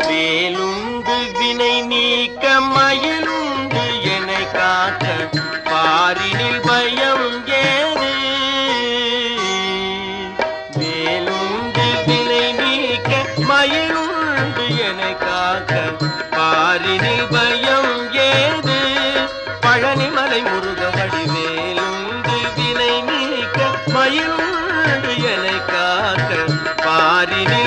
வேலுண்டு வினை நீக்க மயிலுண்டு என காக்க பாரினில் பயம் ஏது? வேலுண்டு வினை நீக்க மயிலுண்டு என காக்க பாரினில் பயம் ஏது? பழனிமலை முருக வடிவேலுண்டு வினை நீக்க மயிலுண்டு என காக்க பாரினில்